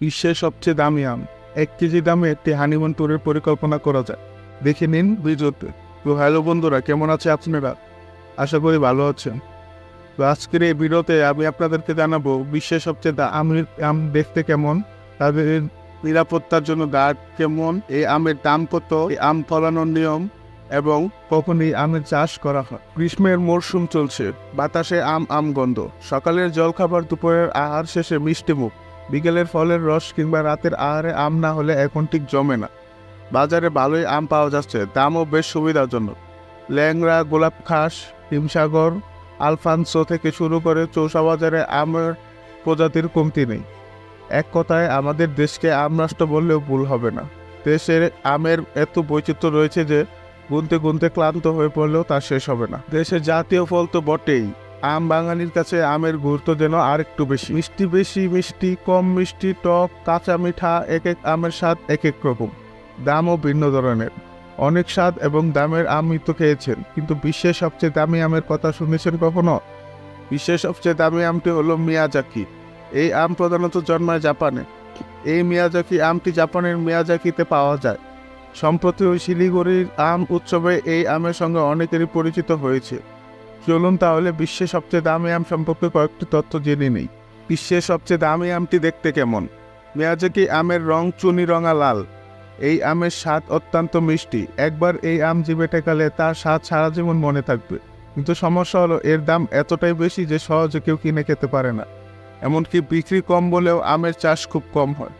বিশ্বের সবচেয়ে দামি আম। এক কেজি দামে একটি হানিমুন ট্যুরের পরিকল্পনা করা যায়। দেখে নিন ভিডিওতে। তো হ্যালো বন্ধুরা, কেমন আছে আপনারা? আশা করি ভালো আছেন। তো আজকের এই ভিডিওতে আমি আপনাদেরকে জানাব বিশ্বের সবচেয়ে দা- আম আম দেখতে কেমন, তাদের নিরাপত্তার জন্য গার্ড কেমন, এই আমের দাম কত, এই আম ফলানোর নিয়ম, এবং কখন এই আমের চাষ করা হয়। গ্রীষ্মের মরশুম চলছে, বাতাসে আম আম গন্ধ সকালের জলখাবার, দুপুরের আহার শেষে মিষ্টি মুখ। বিকেলের ফলের রস কিংবা রাতের আহারে আম না হলে এখন ঠিক জমে না। বাজারে ভালোই আম পাওয়া যাচ্ছে, দামও বেশ সুবিধাজনক ল্যাংড়া, গোলাপ খাস, হিমসাগর, আলফানসো থেকে শুরু করে চৌষা বাজারে আমের প্রজাতির কমতি নেই। এক কথায়, আমাদের দেশকে আম রাষ্ট্র বললেও ভুল হবে না। দেশের আমের এত বৈচিত্র্য রয়েছে যে, গুনতে গুনতে ক্লান্ত হয়ে পড়লেও তা শেষ হবে না। দেশের জাতীয় ফল তো বটেই। আম বাঙালির কাছে আমের গুরুত্ব যেন আর একটু বেশি। মিষ্টি বেশি মিষ্টি, কম মিষ্টি, টক, কাঁচা মিঠা, এক এক আমের স্বাদ এক এক রকম। দামও ভিন্ন ধরনের। অনেক স্বাদ এবং দামের আমই তো খেয়েছেন, কিন্তু বিশ্বের সবচেয়ে দামি আমের কথা শুনেছেন কখনো? বিশ্বের সবচেয়ে দামি আমটি হলো মিয়াজাকি। এই আম প্রধানত জন্মায় জাপানে। এই মিয়াজাকি আমটি জাপানের মিয়াজাকিতে পাওয়া যায়। সম্প্রতি ওই শিলিগুড়ির আম উৎসবে এই আমের সঙ্গে অনেকেরই পরিচিত হয়েছে। চলুন তাহলে বিশ্বের সবচেয়ে দামি আম সম্পর্কে কয়েকটি তথ্য জেনে নেই। বিশ্বের সবচেয়ে দামি আমটি দেখতে কেমন? মেয়াজাকি আমের রং চুনি রঙা লাল? এই আমের স্বাদ অত্যন্ত মিষ্টি। একবার এই আম জিভে টেকালে তার স্বাদ সারা জীবন মনে থাকবে। কিন্তু সমস্যা হলো, এর দাম এতটাই বেশি যে সহজে কেউ কিনে খেতে পারে না। এমনকি বিক্রি কম বলেও আমের চাষ খুব কম হয়।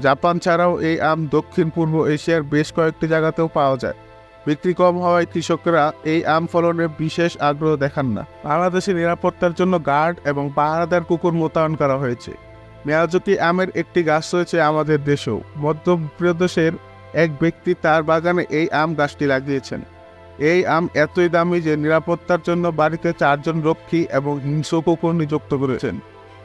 জাপান ছাড়াও এই আম দক্ষিণ পূর্ব এশিয়ার বেশ কয়েকটি জায়গাতেও পাওয়া যায়। বিক্রি কম হওয়ায় কৃষকরা এই আম ফলনে বিশেষ আগ্রহ দেখান না। বাংলাদেশে নিরাপত্তার জন্য গার্ড এবং পাহারাদার কুকুর মোতায়েন করা হয়েছে। মেয়াজকি আমের একটি গাছ রয়েছে আমাদের দেশেও। মধ্যপ্রদেশের এক ব্যক্তি তার বাগানে এই আম গাছটি লাগিয়েছেন। এই আম এতই দামি যে নিরাপত্তার জন্য বাড়িতে চারজন রক্ষী এবং হিংস্র কুকুর নিযুক্ত করেছেন।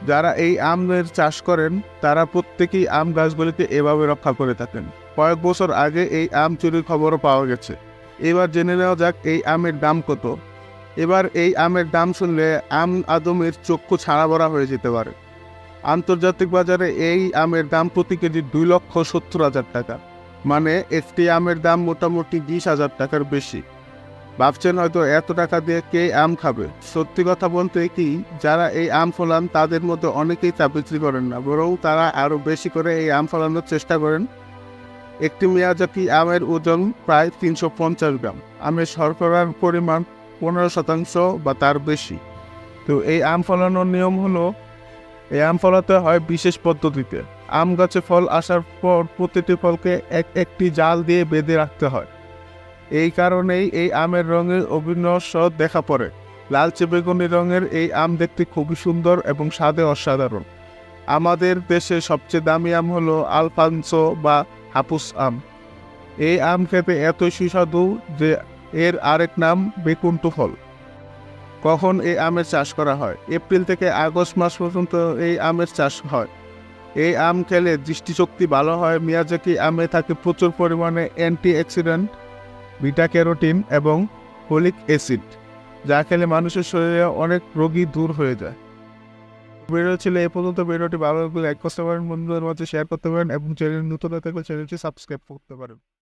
যারা এই আমের চাষ করেন, তারা প্রত্যেকেই আম গাছগুলিকে এভাবে রক্ষা করে থাকেন। কয়েক বছর আগে এই আম চুরির খবরও পাওয়া গেছে। এবার জেনে নেওয়া যাক এই আমের দাম কত। এবার এই আমের দাম শুনলে আম আদমের চক্ষু ছাড়া হয়ে যেতে পারে। আন্তর্জাতিক বাজারে এই আমের দাম প্রতি কেজি দুই লক্ষ সত্তর হাজার টাকা। মানে একটি আমের দাম মোটামুটি বিশ হাজার টাকার বেশি। ভাবছেন হয়তো এত টাকা দিয়ে কে আম খাবে? সত্যি কথা বলতে কি, যারা এই আম ফলান তাদের মধ্যে অনেকেই তা বিক্রি করেন না, বরং তারা আরও বেশি করে এই আম ফলানোর চেষ্টা করেন। একটি মেয়াজাকি আমের ওজন প্রায় তিনশো পঞ্চাশ গ্রাম। আমের শর্করার পরিমাণ পনেরো শতাংশ বা তার বেশি। তো এই আম ফলানোর নিয়ম হলো, এই আম ফলাতে হয় বিশেষ পদ্ধতিতে। আম গাছে ফল আসার পর প্রতিটি ফলকে এক একটি জাল দিয়ে বেঁধে রাখতে হয়। এই কারণেই এই আমের রঙের অবিনস্য দেখা পড়ে। লালচে বেগুনি রঙের এই আম দেখতে খুবই সুন্দর এবং স্বাদে অসাধারণ। আমাদের দেশে সবচেয়ে দামি আম হলো আলফানসো বা হাপুস আম। এই আম খেতে এত সুস্বাদু যে এর আরেক নাম বেকুন্টু ফল। কখন এই আমের চাষ করা হয়? এপ্রিল থেকে আগস্ট মাস পর্যন্ত এই আমের চাষ হয়। এই আম খেলে দৃষ্টিশক্তি ভালো হয় মিয়াজাকি আমে থাকে প্রচুর পরিমাণে অ্যান্টি অক্সিডেন্ট বিটা ক্যারোটিন এবং ফলিক অ্যাসিড, যা খেলে মানুষের শরীরে অনেক রোগী দূর হয়ে যায়। ভিডিও ছিল এ পর্যন্ত ভিডিওটি ভালো লাগলে লাইক করতে পারেন বন্ধুদের মাঝে শেয়ার করতে পারেন এবং চ্যানেল নতুন থাকলে চ্যানেলটি সাবস্ক্রাইব করতে পারেন।